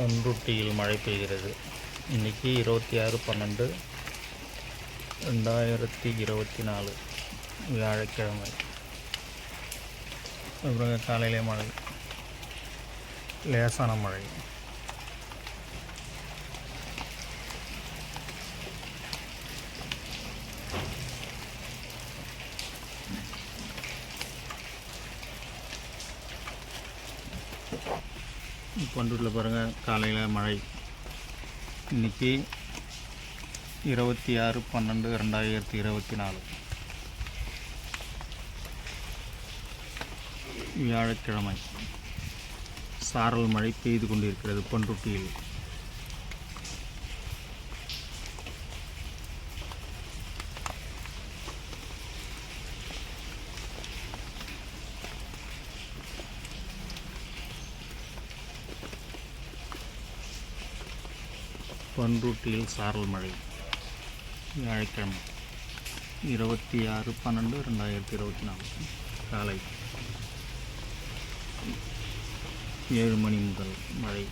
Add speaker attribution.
Speaker 1: பண்ருட்டியில் மழை பெய்கிறது. இன்றைக்கி இருபத்தி ஆறு பன்னெண்டு ரெண்டாயிரத்தி இருபத்தி நாலு வியாழக்கிழமை. அப்புறம் காலையிலே மழை. லேசான மழை. பண்டூரில் பாருங்கள் காலையில் மழை. இன்னைக்கு இருபத்தி ஆறு பன்னெண்டு ரெண்டாயிரத்தி இருபத்தி நாலு. வியாழக்கிழமை. சாரல் மழை பெய்து கொண்டிருக்கிறது பண்ருட்டியில் பண்ருட்டியில் சாரல் மழை. வியாழக்கிழமை இருபத்தி ஆறு பன்னெண்டு ரெண்டாயிரத்தி இருபத்தி நாலு. காலை ஏழு மணி முதல் மழை.